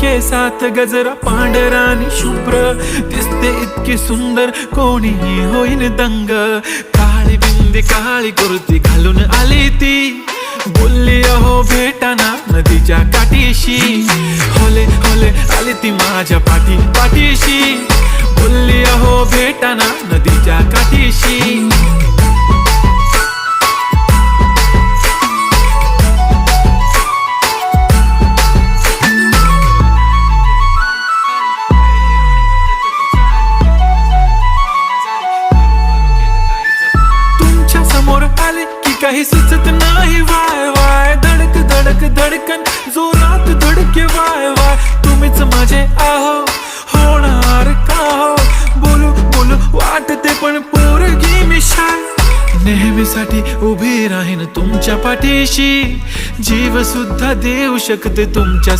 केसात गजरा पांढरानी शुभ्र दिसते इतकी सुंदर कोणीही होईन दंग. काळी बिंदी काळी कुर्ती घालून आली ती. बोलली अहो भेटाना नदीच्या काठीशी. होले होले आली ती माझ्या पाठी पाठीशी बोलली अहो भेटाना काही सुचत नाही. वाय वाय धडक धडक धडकन. जोरात धडके वाय वाय. तुम्हीच माझे आहो होणार का हो? बोलू बोलू वाटते पण पोरगी मी शाय. नेहमीसाठी उभी राहीन तुमच्या पाठीशी. जीव सुद्धा देऊ शकते तुमच्या